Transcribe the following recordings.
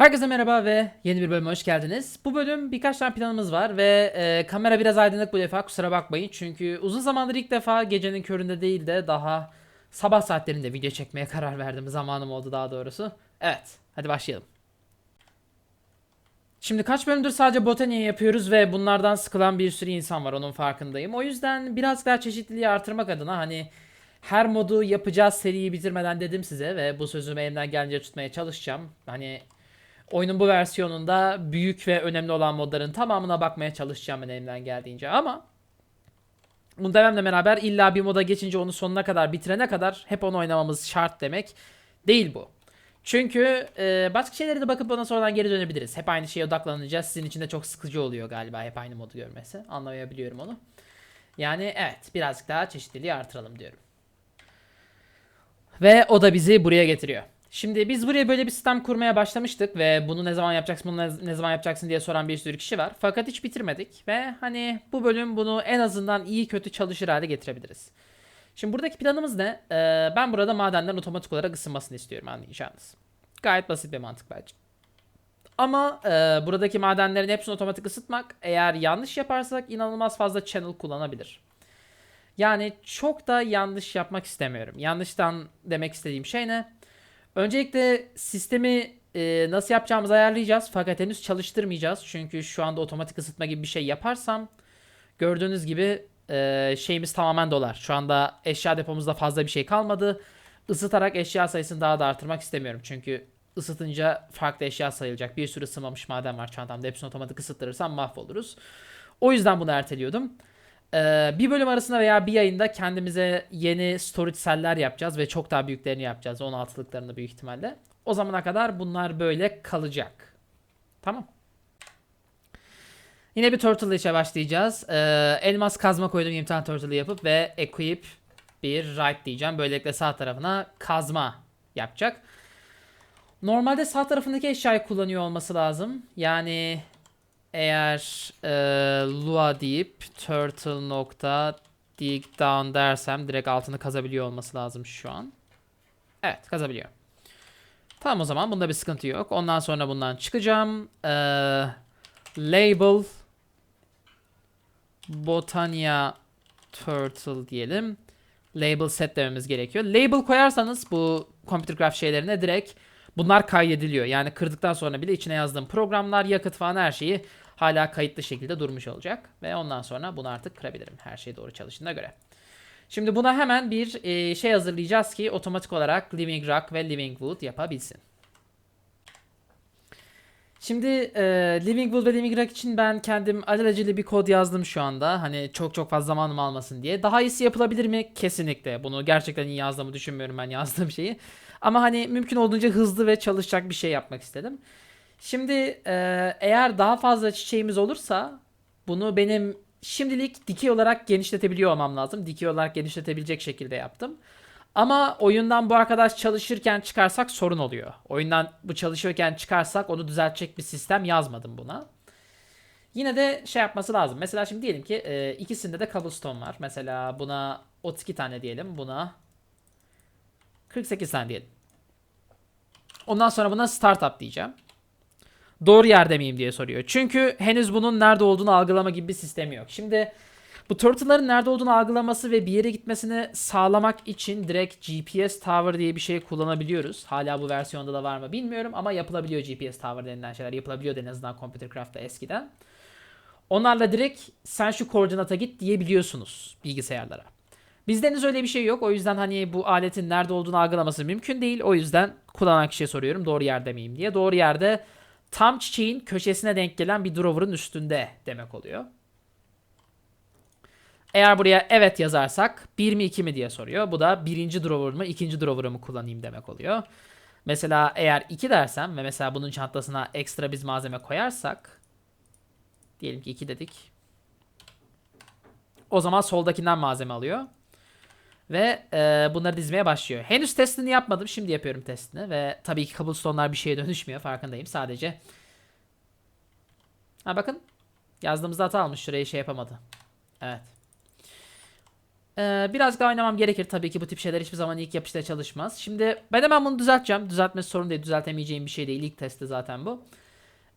Herkese merhaba ve yeni bir bölüme hoş geldiniz. Bu bölüm birkaç tane planımız var ve e, kamera biraz aydınlık bu defa kusura bakmayın. Çünkü uzun zamandır ilk defa gecenin köründe değil de daha sabah saatlerinde video çekmeye karar verdim. Zamanım oldu daha doğrusu. Evet hadi başlayalım. Şimdi kaç bölümdür sadece botaniği yapıyoruz ve bunlardan sıkılan bir sürü insan var onun farkındayım. O yüzden biraz daha çeşitliliği artırmak adına hani her modu yapacağız seriyi bitirmeden dedim size ve bu sözümü elimden gelince tutmaya çalışacağım. Hani oyunun bu versiyonunda büyük ve önemli olan modların tamamına bakmaya çalışacağım ben elimden geldiğince ama bunu dememle beraber illa bir moda geçince onu sonuna kadar bitirene kadar hep onu oynamamız şart demek değil bu. Çünkü e, başka şeylere de bakıp ona sonradan geri dönebiliriz. Hep aynı şeye odaklanacağız. Sizin için de çok sıkıcı oluyor galiba hep aynı modu görmesi. Anlayabiliyorum onu. Yani evet birazcık daha çeşitliliği artıralım diyorum. Ve o da bizi buraya getiriyor. Şimdi biz buraya böyle bir sistem kurmaya başlamıştık ve bunu ne zaman yapacaksın, bunu ne, zaman yapacaksın diye soran bir sürü kişi var. Fakat hiç bitirmedik ve hani bu bölüm bunu en azından iyi kötü çalışır hale getirebiliriz. Şimdi buradaki planımız ne? Ee, ben burada madenlerin otomatik olarak ısınmasını istiyorum anlayacağınız. Gayet basit bir mantık bence. Ama e, buradaki madenlerin hepsini otomatik ısıtmak eğer yanlış yaparsak inanılmaz fazla channel kullanabilir. Yani çok da yanlış yapmak istemiyorum. Yanlıştan demek istediğim şey ne? Öncelikle sistemi e, nasıl yapacağımızı ayarlayacağız. Fakat henüz çalıştırmayacağız. Çünkü şu anda otomatik ısıtma gibi bir şey yaparsam gördüğünüz gibi e, şeyimiz tamamen dolar. Şu anda eşya depomuzda fazla bir şey kalmadı. Isıtarak eşya sayısını daha da artırmak istemiyorum. Çünkü ısıtınca farklı eşya sayılacak. Bir sürü ısınmamış maden var çantamda. Hepsini otomatik ısıttırırsam mahvoluruz. O yüzden bunu erteliyordum. Ee, bir bölüm arasında veya bir yayında kendimize yeni storage cell'ler yapacağız ve çok daha büyüklerini yapacağız. 16'lıklarını büyük ihtimalle. O zamana kadar bunlar böyle kalacak. Tamam. Yine bir turtle işe başlayacağız. Ee, elmas kazma koydum imtihan turtle'ı yapıp ve equip bir right diyeceğim. Böylelikle sağ tarafına kazma yapacak. Normalde sağ tarafındaki eşyayı kullanıyor olması lazım. Yani eğer e, lua deyip turtle nokta dig down dersem direkt altını kazabiliyor olması lazım şu an. Evet kazabiliyor. Tamam o zaman bunda bir sıkıntı yok. Ondan sonra bundan çıkacağım. Ee, label Botania Turtle diyelim. Label set dememiz gerekiyor. Label koyarsanız bu computer craft şeylerine direkt bunlar kaydediliyor. Yani kırdıktan sonra bile içine yazdığım programlar, yakıt falan her şeyi hala kayıtlı şekilde durmuş olacak. Ve ondan sonra bunu artık kırabilirim her şey doğru çalıştığına göre. Şimdi buna hemen bir e, şey hazırlayacağız ki otomatik olarak Living Rock ve Living Wood yapabilsin. Şimdi e, Living Wood ve Living Rock için ben kendim alelacele bir kod yazdım şu anda. Hani çok çok fazla zamanımı almasın diye. Daha iyisi yapılabilir mi? Kesinlikle. Bunu gerçekten iyi yazdığımı düşünmüyorum ben yazdığım şeyi. Ama hani mümkün olduğunca hızlı ve çalışacak bir şey yapmak istedim. Şimdi e, eğer daha fazla çiçeğimiz olursa bunu benim şimdilik dikey olarak genişletebiliyor olmam lazım. Dikey olarak genişletebilecek şekilde yaptım. Ama oyundan bu arkadaş çalışırken çıkarsak sorun oluyor. Oyundan bu çalışırken çıkarsak onu düzeltecek bir sistem yazmadım buna. Yine de şey yapması lazım. Mesela şimdi diyelim ki e, ikisinde de cobblestone var. Mesela buna 32 tane diyelim. Buna 48 tane diyelim. Ondan sonra buna startup diyeceğim. Doğru yerde miyim diye soruyor. Çünkü henüz bunun nerede olduğunu algılama gibi bir sistemi yok. Şimdi bu turtle'ların nerede olduğunu algılaması ve bir yere gitmesini sağlamak için direkt GPS Tower diye bir şey kullanabiliyoruz. Hala bu versiyonda da var mı bilmiyorum ama yapılabiliyor GPS Tower denilen şeyler. Yapılabiliyor en azından Computer Craft'ta eskiden. Onlarla direkt sen şu koordinata git diyebiliyorsunuz bilgisayarlara. Bizde öyle bir şey yok. O yüzden hani bu aletin nerede olduğunu algılaması mümkün değil. O yüzden kullanan kişiye soruyorum doğru yerde miyim diye. Doğru yerde tam çiçeğin köşesine denk gelen bir drawer'ın üstünde demek oluyor. Eğer buraya evet yazarsak 1 mi 2 mi diye soruyor. Bu da birinci drawer mı ikinci drawer'ı mı kullanayım demek oluyor. Mesela eğer 2 dersem ve mesela bunun çantasına ekstra biz malzeme koyarsak diyelim ki 2 dedik. O zaman soldakinden malzeme alıyor. Ve e, bunları dizmeye başlıyor. Henüz testini yapmadım. Şimdi yapıyorum testini. Ve tabii ki cobblestone'lar bir şeye dönüşmüyor. Farkındayım. Sadece. Ha bakın. Yazdığımızda hata almış. Şurayı şey yapamadı. Evet. Ee, biraz daha oynamam gerekir tabii ki bu tip şeyler hiçbir zaman ilk yapışta çalışmaz. Şimdi ben hemen bunu düzelteceğim. Düzeltmesi sorun değil. Düzeltemeyeceğim bir şey değil. İlk testte zaten bu.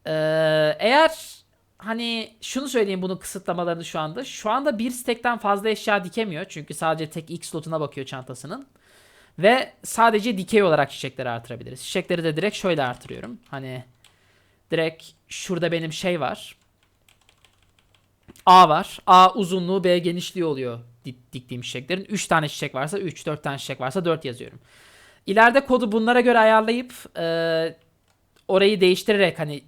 Ee, eğer hani şunu söyleyeyim bunun kısıtlamalarını şu anda. Şu anda bir stekten fazla eşya dikemiyor. Çünkü sadece tek X slotuna bakıyor çantasının. Ve sadece dikey olarak çiçekleri artırabiliriz. Çiçekleri de direkt şöyle artırıyorum. Hani direkt şurada benim şey var. A var. A uzunluğu B genişliği oluyor dik- diktiğim çiçeklerin. 3 tane çiçek varsa 3, 4 tane çiçek varsa 4 yazıyorum. İleride kodu bunlara göre ayarlayıp e, orayı değiştirerek hani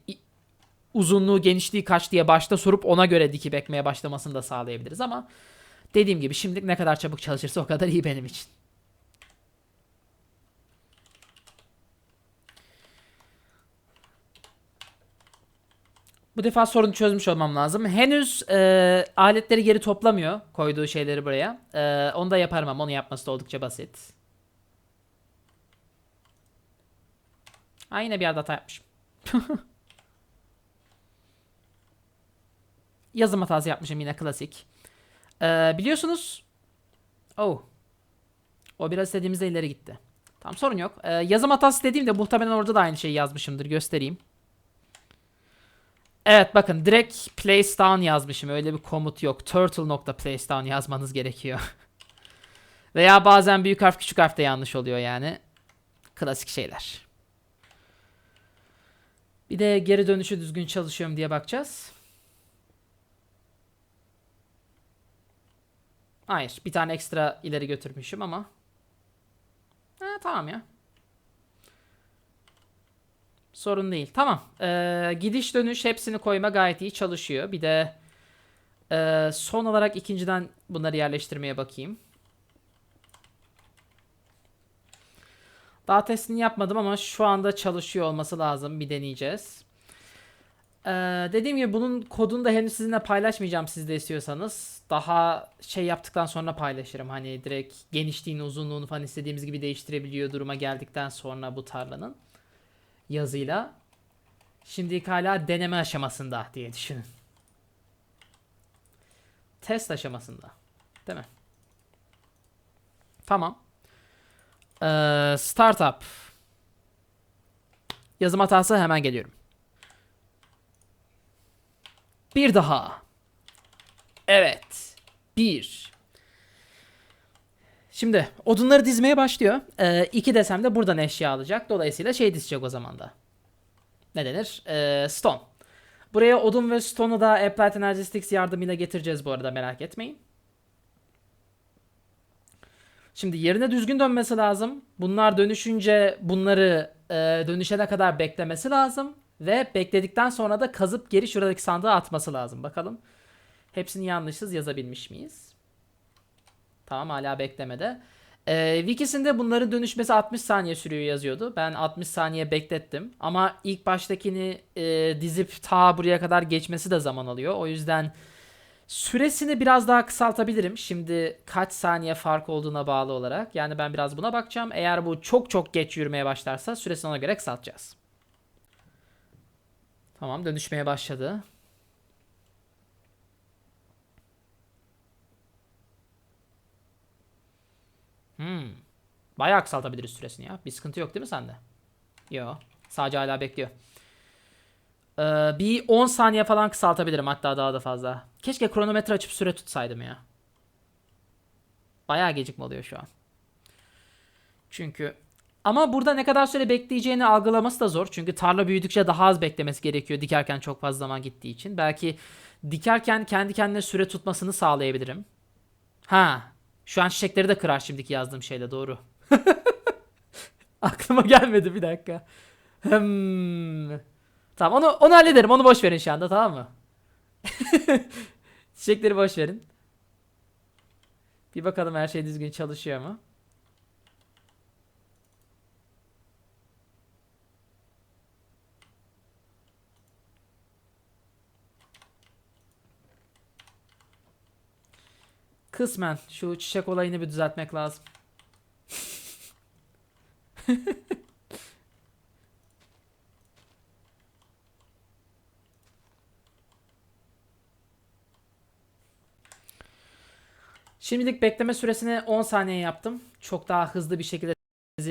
uzunluğu genişliği kaç diye başta sorup ona göre dikip ekmeye başlamasını da sağlayabiliriz ama dediğim gibi şimdilik ne kadar çabuk çalışırsa o kadar iyi benim için. Bu defa sorunu çözmüş olmam lazım. Henüz e, aletleri geri toplamıyor koyduğu şeyleri buraya. E, onu da yaparım ama onu yapması da oldukça basit. Ha yine bir yerde hata yapmışım. Yazım hatası yapmışım yine klasik. E, biliyorsunuz... Oh. O biraz istediğimizde ileri gitti. Tamam sorun yok. E, yazım hatası dediğimde muhtemelen orada da aynı şeyi yazmışımdır. Göstereyim. Evet bakın direkt place down yazmışım. Öyle bir komut yok. Turtle nokta place down yazmanız gerekiyor. Veya bazen büyük harf küçük harf de yanlış oluyor yani. Klasik şeyler. Bir de geri dönüşü düzgün çalışıyor mu diye bakacağız. Hayır. Bir tane ekstra ileri götürmüşüm ama. Ha, tamam ya. Sorun değil. Tamam. Ee, gidiş dönüş hepsini koyma gayet iyi çalışıyor. Bir de e, son olarak ikinciden bunları yerleştirmeye bakayım. Daha testini yapmadım ama şu anda çalışıyor olması lazım. Bir deneyeceğiz. Ee, dediğim gibi bunun kodunu da henüz sizinle paylaşmayacağım siz de istiyorsanız. Daha şey yaptıktan sonra paylaşırım. Hani direkt genişliğini uzunluğunu falan istediğimiz gibi değiştirebiliyor duruma geldikten sonra bu tarlanın yazıyla. Şimdilik hala deneme aşamasında diye düşünün. Test aşamasında. Değil mi? Tamam. Ee, startup. Yazım hatası hemen geliyorum. Bir daha. Evet. Bir. Şimdi odunları dizmeye başlıyor. Ee, iki desem de buradan eşya alacak. Dolayısıyla şey dizecek o zaman da. Ne denir? Ee, stone. Buraya odun ve stone'u da Applied Energetics yardımıyla getireceğiz bu arada merak etmeyin. Şimdi yerine düzgün dönmesi lazım. Bunlar dönüşünce bunları e, dönüşene kadar beklemesi lazım. Ve bekledikten sonra da kazıp geri şuradaki sandığa atması lazım. Bakalım hepsini yanlışsız yazabilmiş miyiz? Tamam hala beklemede. Ee, Wikisinde bunların dönüşmesi 60 saniye sürüyor yazıyordu. Ben 60 saniye beklettim. Ama ilk baştakini e, dizip ta buraya kadar geçmesi de zaman alıyor. O yüzden süresini biraz daha kısaltabilirim. Şimdi kaç saniye fark olduğuna bağlı olarak. Yani ben biraz buna bakacağım. Eğer bu çok çok geç yürümeye başlarsa süresini ona göre kısaltacağız. Tamam dönüşmeye başladı. Hmm. Bayağı kısaltabiliriz süresini ya. Bir sıkıntı yok değil mi sende? Yok. Sadece hala bekliyor. Ee, bir 10 saniye falan kısaltabilirim hatta daha da fazla. Keşke kronometre açıp süre tutsaydım ya. Bayağı gecikme oluyor şu an. Çünkü ama burada ne kadar süre bekleyeceğini algılaması da zor. Çünkü tarla büyüdükçe daha az beklemesi gerekiyor. Dikerken çok fazla zaman gittiği için. Belki dikerken kendi kendine süre tutmasını sağlayabilirim. Ha, şu an çiçekleri de kırar şimdiki yazdığım şeyle doğru. Aklıma gelmedi bir dakika. Hmm. Tamam onu onu hallederim. Onu boş verin şu anda tamam mı? Çiçekleri boş verin. Bir bakalım her şey düzgün çalışıyor mu? Kısmen şu çiçek olayını bir düzeltmek lazım. Şimdilik bekleme süresini 10 saniye yaptım. Çok daha hızlı bir şekilde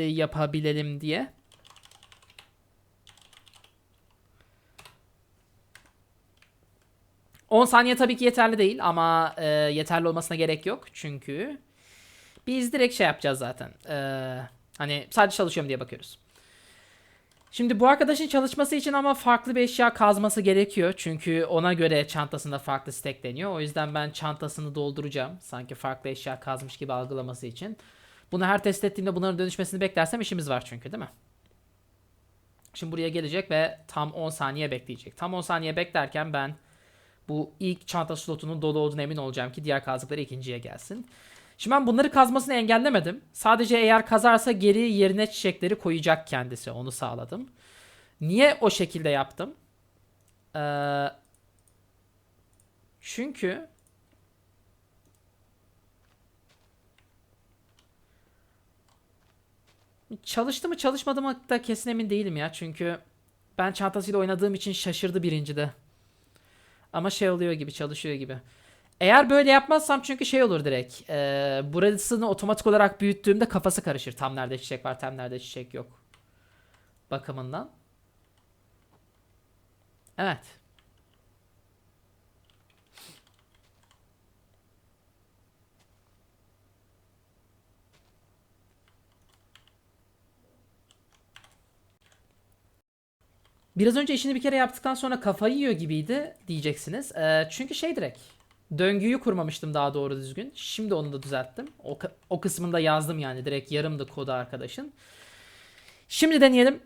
yapabilelim diye. ...10 saniye tabii ki yeterli değil ama e, yeterli olmasına gerek yok. Çünkü biz direkt şey yapacağız zaten. E, hani sadece çalışıyorum diye bakıyoruz. Şimdi bu arkadaşın çalışması için ama farklı bir eşya kazması gerekiyor. Çünkü ona göre çantasında farklı stackleniyor. O yüzden ben çantasını dolduracağım. Sanki farklı eşya kazmış gibi algılaması için. Bunu her test ettiğimde bunların dönüşmesini beklersem işimiz var çünkü değil mi? Şimdi buraya gelecek ve tam 10 saniye bekleyecek. Tam 10 saniye beklerken ben bu ilk çanta slotunun dolu olduğunu emin olacağım ki diğer kazdıkları ikinciye gelsin. Şimdi ben bunları kazmasını engellemedim. Sadece eğer kazarsa geri yerine çiçekleri koyacak kendisi. Onu sağladım. Niye o şekilde yaptım? Ee, çünkü çalıştı mı çalışmadı mı da kesin emin değilim ya. Çünkü ben çantasıyla oynadığım için şaşırdı birincide. Ama şey oluyor gibi çalışıyor gibi. Eğer böyle yapmazsam çünkü şey olur direkt. E, burasını otomatik olarak büyüttüğümde kafası karışır. Tam nerede çiçek var tam nerede çiçek yok. Bakımından. Evet. Biraz önce işini bir kere yaptıktan sonra kafayı yiyor gibiydi diyeceksiniz. Ee, çünkü şey direkt. Döngüyü kurmamıştım daha doğru düzgün. Şimdi onu da düzelttim. O, o kısmını da yazdım yani. Direkt yarımdı kodu arkadaşın. Şimdi deneyelim.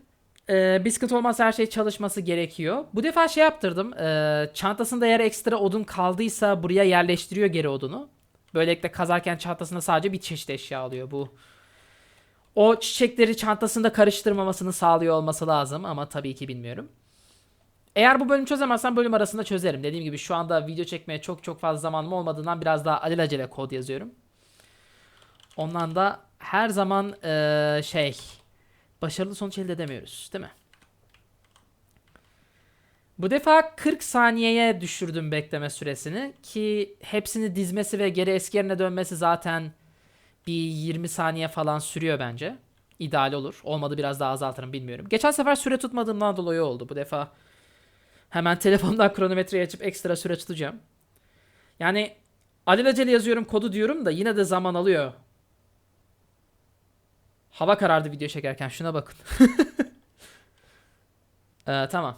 Ee, bir sıkıntı olmazsa her şey çalışması gerekiyor. Bu defa şey yaptırdım. Ee, çantasında eğer ekstra odun kaldıysa buraya yerleştiriyor geri odunu. Böylelikle kazarken çantasında sadece bir çeşit eşya alıyor bu. O çiçekleri çantasında karıştırmamasını sağlıyor olması lazım ama tabii ki bilmiyorum. Eğer bu bölüm çözemezsem bölüm arasında çözerim. Dediğim gibi şu anda video çekmeye çok çok fazla zamanım olmadığından biraz daha alelacele kod yazıyorum. Ondan da her zaman ee, şey başarılı sonuç elde edemiyoruz değil mi? Bu defa 40 saniyeye düşürdüm bekleme süresini ki hepsini dizmesi ve geri eski yerine dönmesi zaten bir 20 saniye falan sürüyor bence. İdeal olur. Olmadı biraz daha azaltırım bilmiyorum. Geçen sefer süre tutmadığımdan dolayı oldu. Bu defa hemen telefondan kronometreyi açıp ekstra süre tutacağım. Yani alelacele yazıyorum kodu diyorum da yine de zaman alıyor. Hava karardı video çekerken şuna bakın. ee, tamam.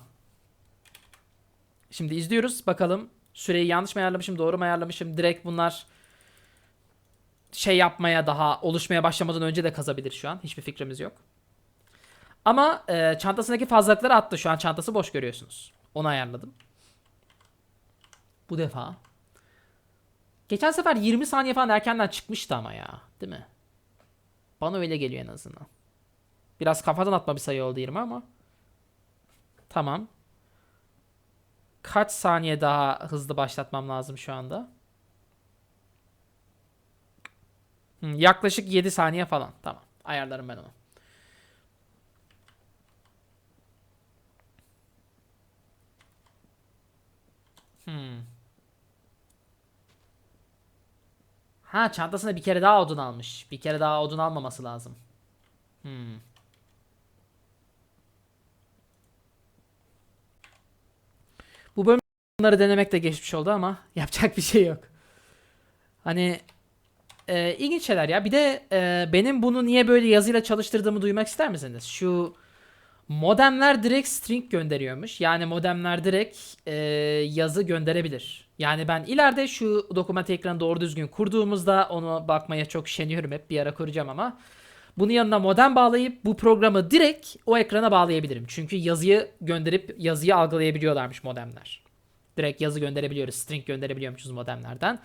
Şimdi izliyoruz bakalım. Süreyi yanlış mı ayarlamışım doğru mu ayarlamışım. Direkt bunlar şey yapmaya daha oluşmaya başlamadan önce de kazabilir şu an. Hiçbir fikrimiz yok. Ama e, çantasındaki fazlalıkları attı. Şu an çantası boş görüyorsunuz. Onu ayarladım. Bu defa. Geçen sefer 20 saniye falan erkenden çıkmıştı ama ya. Değil mi? Bana öyle geliyor en azından. Biraz kafadan atma bir sayı oldu 20 ama. Tamam. Kaç saniye daha hızlı başlatmam lazım şu anda? Yaklaşık 7 saniye falan. Tamam. Ayarlarım ben onu. Hmm. Ha çantasına bir kere daha odun almış. Bir kere daha odun almaması lazım. Hmm. Bu bölüm bunları denemek de geçmiş oldu ama yapacak bir şey yok. Hani e, ilginç şeyler ya. Bir de e, benim bunu niye böyle yazıyla çalıştırdığımı duymak ister misiniz? Şu modemler direkt string gönderiyormuş. Yani modemler direkt e, yazı gönderebilir. Yani ben ileride şu doküman ekranı doğru düzgün kurduğumuzda onu bakmaya çok şeniyorum. Hep bir ara kuracağım ama. Bunun yanına modem bağlayıp bu programı direkt o ekrana bağlayabilirim. Çünkü yazıyı gönderip yazıyı algılayabiliyorlarmış modemler. Direkt yazı gönderebiliyoruz. String gönderebiliyormuşuz modemlerden.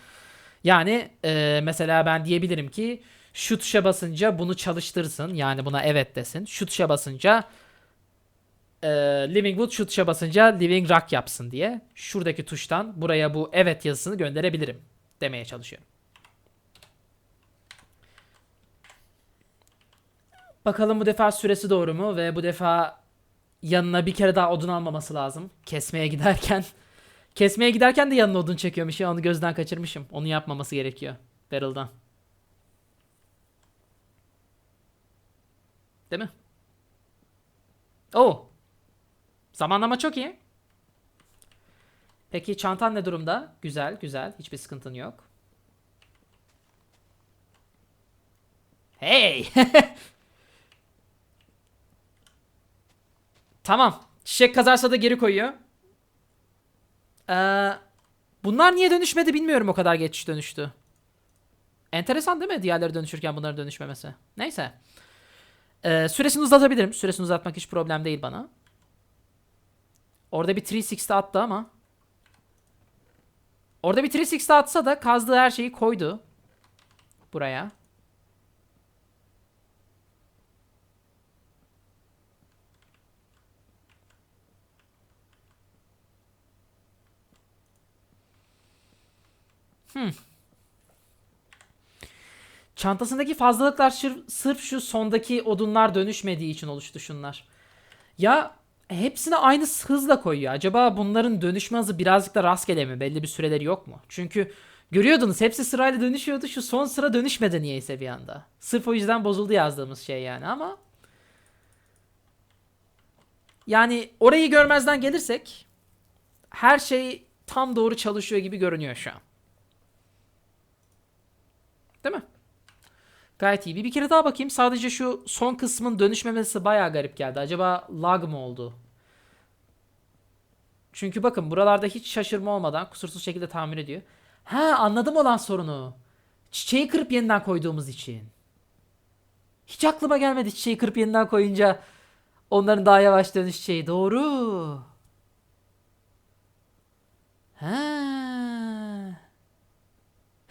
Yani e, mesela ben diyebilirim ki şu tuşa basınca bunu çalıştırsın. Yani buna evet desin. Şu tuşa basınca e, Living Wood şu tuşa basınca Living Rock yapsın diye. Şuradaki tuştan buraya bu evet yazısını gönderebilirim demeye çalışıyorum. Bakalım bu defa süresi doğru mu ve bu defa yanına bir kere daha odun almaması lazım. Kesmeye giderken. Kesmeye giderken de yanına odun çekiyormuş ya onu gözden kaçırmışım. Onu yapmaması gerekiyor. Barrel'dan. Değil mi? Oo. Zamanlama çok iyi. Peki çantan ne durumda? Güzel, güzel. Hiçbir sıkıntın yok. Hey! tamam. Çiçek kazarsa da geri koyuyor. Ee, bunlar niye dönüşmedi bilmiyorum o kadar geç dönüştü. Enteresan değil mi diğerleri dönüşürken bunların dönüşmemesi? Neyse. Ee, süresini uzatabilirim. Süresini uzatmak hiç problem değil bana. Orada bir 360 attı ama. Orada bir 360 atsa da kazdığı her şeyi koydu. Buraya. Hmm. Çantasındaki fazlalıklar şır- sırf şu sondaki odunlar dönüşmediği için oluştu şunlar. Ya hepsini aynı hızla koyuyor. Acaba bunların dönüşme hızı birazcık da rastgele mi? Belli bir süreleri yok mu? Çünkü görüyordunuz hepsi sırayla dönüşüyordu. Şu son sıra dönüşmedi niyeyse bir anda. Sırf o yüzden bozuldu yazdığımız şey yani ama yani orayı görmezden gelirsek her şey tam doğru çalışıyor gibi görünüyor şu an. Değil mi? Gayet iyi. Bir, bir kere daha bakayım. Sadece şu son kısmın dönüşmemesi bayağı garip geldi. Acaba lag mı oldu? Çünkü bakın buralarda hiç şaşırma olmadan kusursuz şekilde tamir ediyor. Ha anladım olan sorunu. Çiçeği kırıp yeniden koyduğumuz için. Hiç aklıma gelmedi çiçeği kırıp yeniden koyunca onların daha yavaş dönüş şeyi. Doğru. Ha.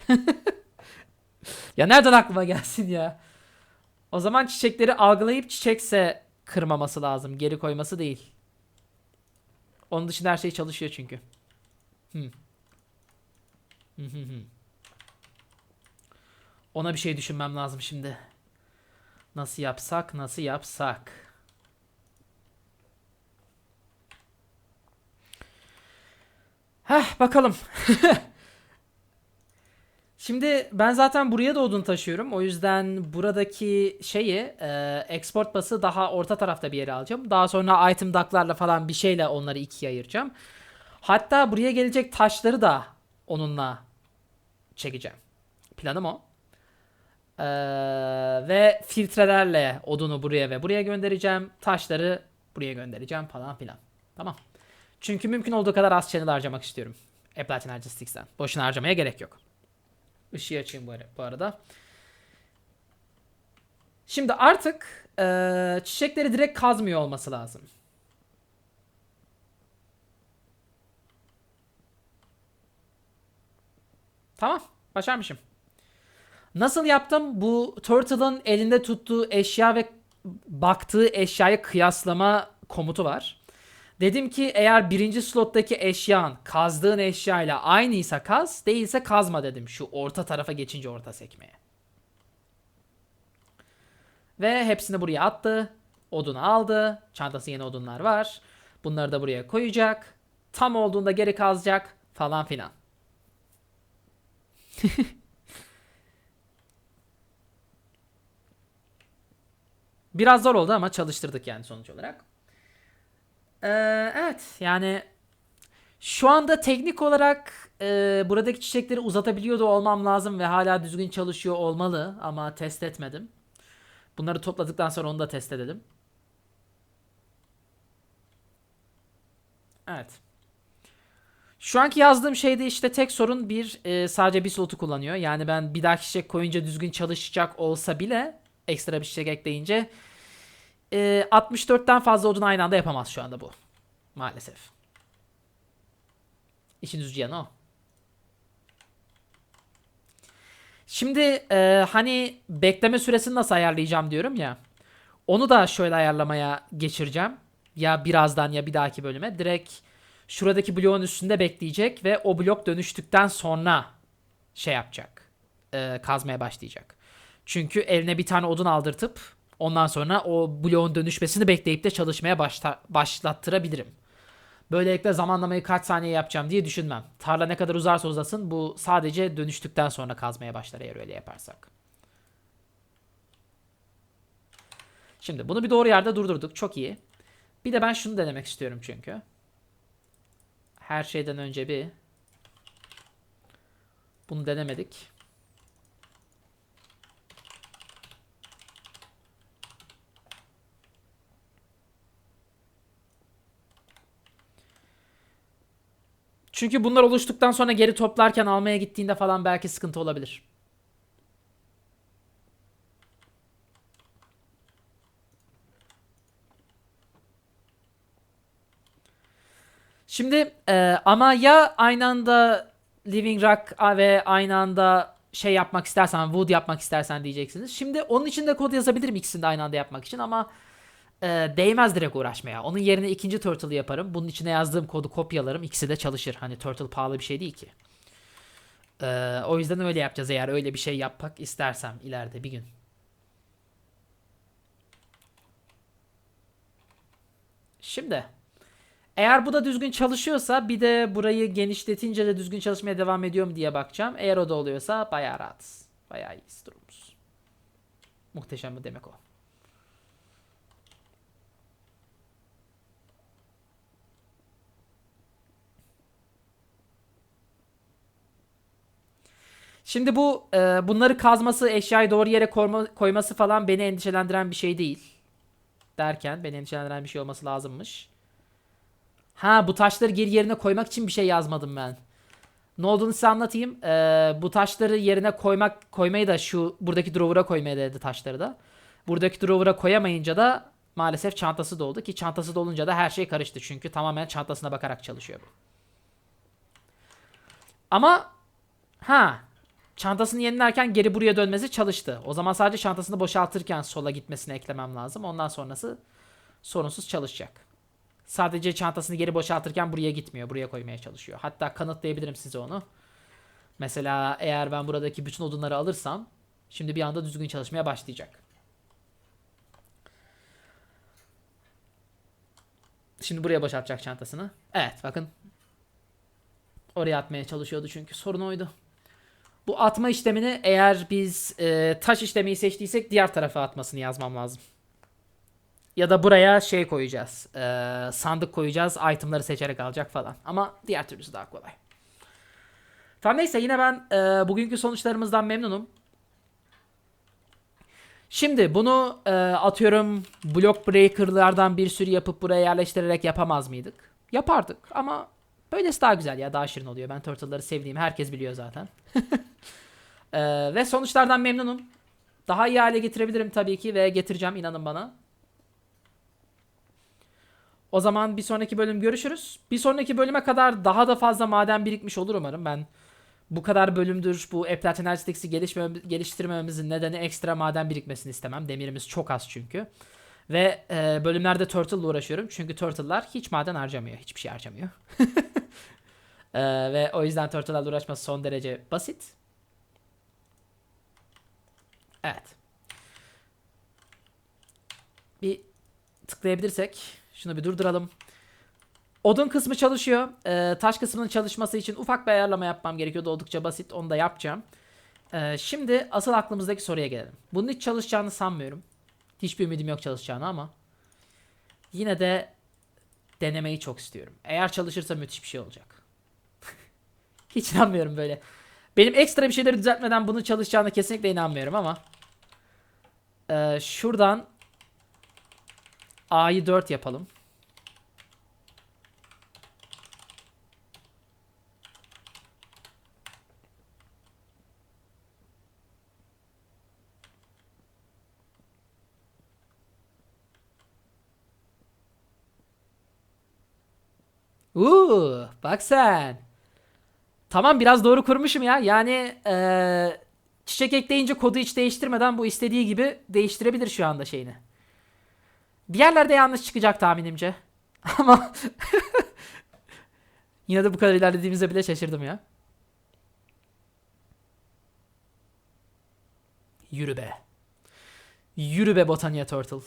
Ya nereden aklıma gelsin ya? O zaman çiçekleri algılayıp çiçekse kırmaması lazım. Geri koyması değil. Onun dışında her şey çalışıyor çünkü. Hmm. Ona bir şey düşünmem lazım şimdi. Nasıl yapsak, nasıl yapsak? Heh, bakalım. Şimdi ben zaten buraya da odun taşıyorum. O yüzden buradaki şeyi e, export bası daha orta tarafta bir yere alacağım. Daha sonra item duck'larla falan bir şeyle onları ikiye ayıracağım. Hatta buraya gelecek taşları da onunla çekeceğim. Planım o. Ee, ve filtrelerle odunu buraya ve buraya göndereceğim. Taşları buraya göndereceğim falan filan. Tamam. Çünkü mümkün olduğu kadar az channel harcamak istiyorum. Applied Energy Sticks'ten. Boşuna harcamaya gerek yok. Işığı açayım bu, ara- bu arada. Şimdi artık eee, çiçekleri direkt kazmıyor olması lazım. Tamam. Başarmışım. Nasıl yaptım? Bu Turtle'ın elinde tuttuğu eşya ve baktığı eşyayı kıyaslama komutu var. Dedim ki eğer birinci slottaki eşyan kazdığın eşyayla aynıysa kaz, değilse kazma dedim şu orta tarafa geçince orta sekmeye. Ve hepsini buraya attı. Odunu aldı. Çantası yeni odunlar var. Bunları da buraya koyacak. Tam olduğunda geri kazacak falan filan. Biraz zor oldu ama çalıştırdık yani sonuç olarak. Ee, evet yani şu anda teknik olarak e, buradaki çiçekleri uzatabiliyor da olmam lazım ve hala düzgün çalışıyor olmalı ama test etmedim. Bunları topladıktan sonra onu da test edelim. Evet. Şu anki yazdığım şeyde işte tek sorun bir e, sadece bir slotu kullanıyor. Yani ben bir daha çiçek koyunca düzgün çalışacak olsa bile ekstra bir çiçek ekleyince e, 64'ten fazla odun aynı anda yapamaz şu anda bu. Maalesef. İşin üzücü yanı o. Şimdi e, hani bekleme süresini nasıl ayarlayacağım diyorum ya. Onu da şöyle ayarlamaya geçireceğim. Ya birazdan ya bir dahaki bölüme. Direkt şuradaki bloğun üstünde bekleyecek ve o blok dönüştükten sonra şey yapacak. E, kazmaya başlayacak. Çünkü eline bir tane odun aldırtıp ondan sonra o bloğun dönüşmesini bekleyip de çalışmaya başta, başlattırabilirim. Böylelikle zamanlamayı kaç saniye yapacağım diye düşünmem. Tarla ne kadar uzarsa uzasın bu sadece dönüştükten sonra kazmaya başlar eğer öyle yaparsak. Şimdi bunu bir doğru yerde durdurduk. Çok iyi. Bir de ben şunu denemek istiyorum çünkü. Her şeyden önce bir bunu denemedik. Çünkü bunlar oluştuktan sonra geri toplarken almaya gittiğinde falan belki sıkıntı olabilir. Şimdi e, ama ya aynı anda Living Rock ve aynı anda şey yapmak istersen, Wood yapmak istersen diyeceksiniz. Şimdi onun için de kod yazabilirim ikisini de aynı anda yapmak için ama e, değmez direkt uğraşmaya. Onun yerine ikinci Turtle'ı yaparım. Bunun içine yazdığım kodu kopyalarım. İkisi de çalışır. Hani Turtle pahalı bir şey değil ki. E, o yüzden öyle yapacağız eğer öyle bir şey yapmak istersem ileride bir gün. Şimdi eğer bu da düzgün çalışıyorsa bir de burayı genişletince de düzgün çalışmaya devam ediyor mu diye bakacağım. Eğer o da oluyorsa bayağı rahatız. Bayağı iyiyiz durumumuz. Muhteşem bu demek o. Şimdi bu e, bunları kazması, eşyayı doğru yere koyma- koyması falan beni endişelendiren bir şey değil. Derken beni endişelendiren bir şey olması lazımmış. Ha bu taşları geri yerine koymak için bir şey yazmadım ben. Ne olduğunu size anlatayım. Ee, bu taşları yerine koymak koymayı da şu buradaki drawer'a koymaya dedi taşları da. Buradaki drawer'a koyamayınca da maalesef çantası doldu ki çantası dolunca da her şey karıştı. Çünkü tamamen çantasına bakarak çalışıyor bu. Ama ha çantasını yenilerken geri buraya dönmesi çalıştı. O zaman sadece çantasını boşaltırken sola gitmesini eklemem lazım. Ondan sonrası sorunsuz çalışacak. Sadece çantasını geri boşaltırken buraya gitmiyor. Buraya koymaya çalışıyor. Hatta kanıtlayabilirim size onu. Mesela eğer ben buradaki bütün odunları alırsam şimdi bir anda düzgün çalışmaya başlayacak. Şimdi buraya boşaltacak çantasını. Evet bakın. Oraya atmaya çalışıyordu çünkü sorun oydu. Bu atma işlemini eğer biz e, taş işlemeyi seçtiysek diğer tarafa atmasını yazmam lazım. Ya da buraya şey koyacağız. Ee, sandık koyacağız. Itemları seçerek alacak falan. Ama diğer türlüsü daha kolay. Tamam neyse yine ben e, bugünkü sonuçlarımızdan memnunum. Şimdi bunu e, atıyorum block breaker'lardan bir sürü yapıp buraya yerleştirerek yapamaz mıydık? Yapardık ama böylesi daha güzel ya daha şirin oluyor. Ben turtle'ları sevdiğimi herkes biliyor zaten. E, ve sonuçlardan memnunum. Daha iyi hale getirebilirim tabii ki ve getireceğim inanın bana. O zaman bir sonraki bölüm görüşürüz. Bir sonraki bölüme kadar daha da fazla maden birikmiş olur umarım. Ben bu kadar bölümdür bu Eplat gelişmem- geliştirmememizin nedeni ekstra maden birikmesini istemem. Demirimiz çok az çünkü. Ve e, bölümlerde Turtle ile uğraşıyorum. Çünkü Turtle'lar hiç maden harcamıyor. Hiçbir şey harcamıyor. E, ve o yüzden Turtle'larla uğraşması son derece basit. Evet. Bir tıklayabilirsek şunu bir durduralım. Odun kısmı çalışıyor. Ee, taş kısmının çalışması için ufak bir ayarlama yapmam gerekiyordu. Oldukça basit. Onu da yapacağım. Ee, şimdi asıl aklımızdaki soruya gelelim. Bunun hiç çalışacağını sanmıyorum. Hiçbir ümidim yok çalışacağını ama. Yine de denemeyi çok istiyorum. Eğer çalışırsa müthiş bir şey olacak. hiç inanmıyorum böyle. Benim ekstra bir şeyleri düzeltmeden bunun çalışacağına kesinlikle inanmıyorum ama. Ee, şuradan A'yı 4 yapalım. Uuu bak sen. Tamam biraz doğru kurmuşum ya. Yani eee, çiçek ekleyince kodu hiç değiştirmeden bu istediği gibi değiştirebilir şu anda şeyini. Bir yerlerde yanlış çıkacak tahminimce. Ama yine de bu kadar ilerlediğimize bile şaşırdım ya. Yürü be. Yürü be Botania Turtle.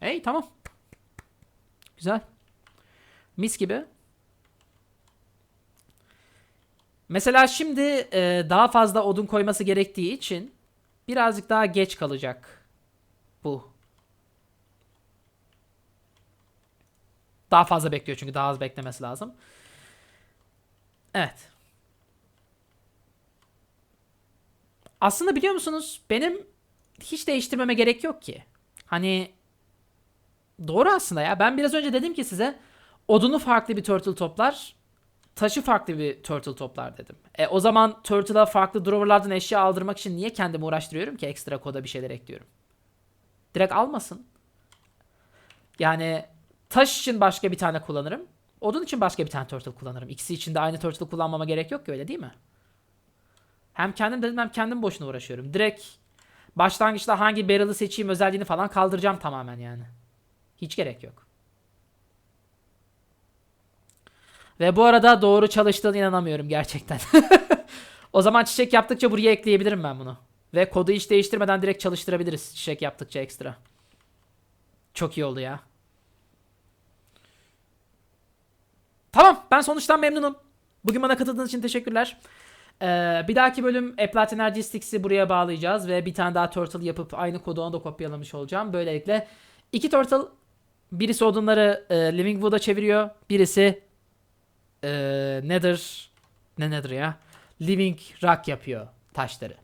Hey tamam. Güzel. Mis gibi. Mesela şimdi e, daha fazla odun koyması gerektiği için birazcık daha geç kalacak bu. Daha fazla bekliyor çünkü daha az beklemesi lazım. Evet. Aslında biliyor musunuz benim hiç değiştirmeme gerek yok ki. Hani doğru aslında ya. Ben biraz önce dedim ki size odunu farklı bir turtle toplar, taşı farklı bir turtle toplar dedim. E o zaman turtle'a farklı drawer'lardan eşya aldırmak için niye kendimi uğraştırıyorum ki ekstra koda bir şeyler ekliyorum? Direkt almasın. Yani taş için başka bir tane kullanırım. Odun için başka bir tane turtle kullanırım. İkisi için de aynı turtle kullanmama gerek yok ki öyle değil mi? Hem kendim dedim hem kendim boşuna uğraşıyorum. Direkt başlangıçta hangi barrel'ı seçeyim özelliğini falan kaldıracağım tamamen yani. Hiç gerek yok. Ve bu arada doğru çalıştığına inanamıyorum gerçekten. o zaman çiçek yaptıkça buraya ekleyebilirim ben bunu. Ve kodu hiç değiştirmeden direkt çalıştırabiliriz çiçek yaptıkça ekstra. Çok iyi oldu ya. Tamam ben sonuçtan memnunum. Bugün bana katıldığınız için teşekkürler. Ee, bir dahaki bölüm Eplat Energy Sticks'i buraya bağlayacağız ve bir tane daha turtle yapıp aynı kodu onu da kopyalamış olacağım. Böylelikle iki turtle birisi odunları e, Living Wood'a çeviriyor. Birisi e, Nether ne Nether ya? Living Rock yapıyor taşları.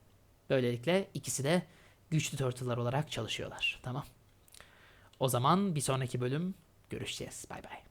Böylelikle ikisi de güçlü turtle'lar olarak çalışıyorlar. Tamam. O zaman bir sonraki bölüm görüşeceğiz. Bay bay.